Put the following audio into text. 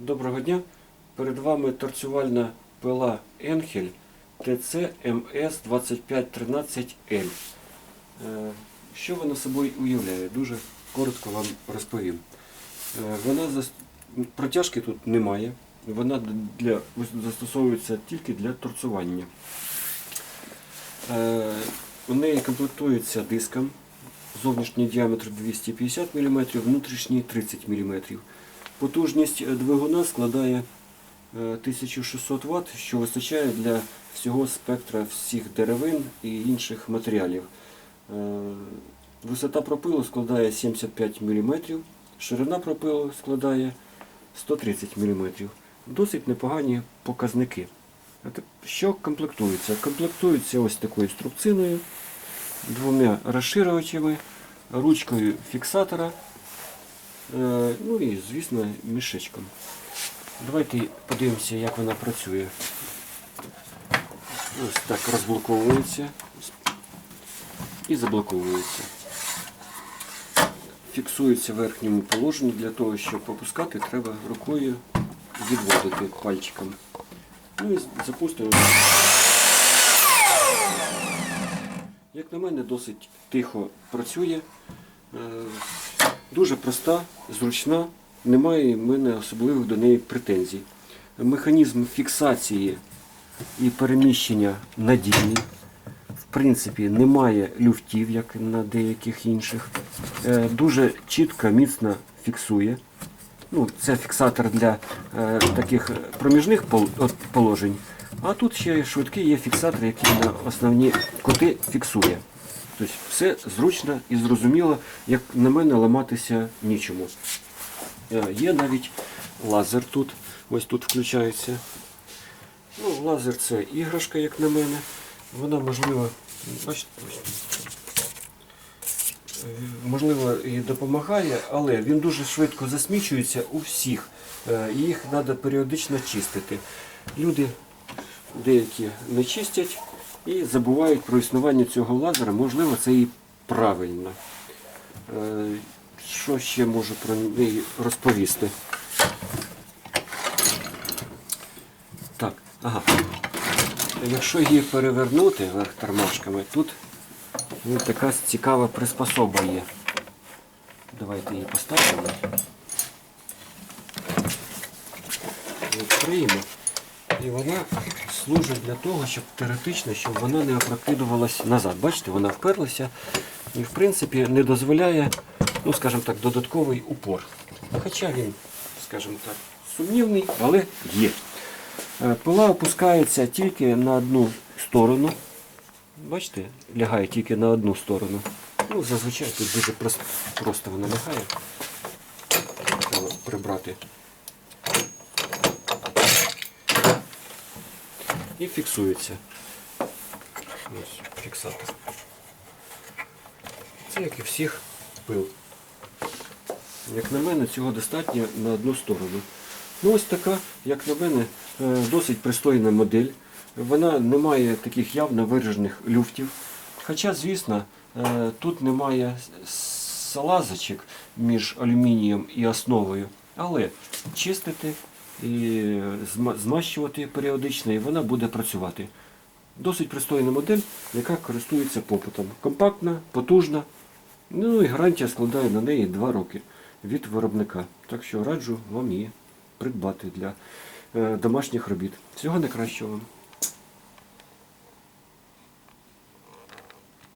Доброго дня. Перед вами торцювальна пила Енхель ТЦ МС 2513L. Е, Що вона собою уявляє? Дуже коротко вам розповім. Е, Вона зас- протяжки тут немає. Вона для, застосовується тільки для торцювання. Е, У неї комплектується диском. Зовнішній діаметр 250 мм, внутрішній 30 мм. Потужність е, двигуна складає е, 1600 Вт, що вистачає для всього спектра всіх деревин і інших матеріалів. Е, Висота пропилу складає 75 мм, ширина пропилу складає 130 мм. Досить непогані показники. Що комплектується? Комплектується ось такою струбциною, двома розширювачами, ручкою фіксатора. Е, Ну і, звісно, мішечком. Давайте подивимося, як вона працює. Ось так розблоковується і заблоковується. Фіксується в верхньому положенні. Для того, щоб опускати, треба рукою відводити пальчиком. Ну і запустимо. Як на мене, досить тихо працює. Дуже проста, зручна, немає в мене особливих до неї претензій. Механізм фіксації і переміщення надійний. В принципі, немає люфтів, як на деяких інших. Е, Дуже чітко, міцно фіксує. Ну, це фіксатор для е, таких проміжних положень. А тут ще швидкий є фіксатор, який на основні кути фіксує. Тобто все зручно і зрозуміло, як на мене ламатися нічому. Е, Є навіть лазер тут, ось тут включається. Ну, лазер це іграшка, як на мене. Вона можливо, бачите, Е, можливо, і допомагає, але він дуже швидко засмічується у всіх. Е, Їх треба періодично чистити. Люди деякі не чистять і забувають про існування цього лазера. Можливо, це і правильно. Е, Що ще можу про неї розповісти? Так, ага. Якщо її перевернути вверх тормашками, тут ну, така цікава приспособа є. Давайте її поставимо. Відкриємо. І вона служить для того, щоб теоретично, щоб вона не опрокидувалась назад. Бачите, вона вперлася і в принципі не дозволяє, ну скажімо так, додатковий упор. Хоча він, скажімо так, сумнівний, але є. Е, Пила опускається тільки на одну сторону. Бачите, лягає тільки на одну сторону. Ну, зазвичай тут дуже просто, просто вона лягає. Треба прибрати. І фіксується. Ось фіксатор. Це як і всіх пил. Як на мене, цього достатньо на одну сторону. Ну ось така, як на мене, е, досить пристойна модель. Вона не має таких явно виражених люфтів. Хоча, звісно, е, тут немає салазочок між алюмінієм і основою, але чистити і змащувати періодично, і вона буде працювати. Досить пристойна модель, яка користується попитом. Компактна, потужна. Ну і гарантія складає на неї 2 роки від виробника. Так що раджу вам її придбати для е, домашніх робіт. Всього найкращого вам.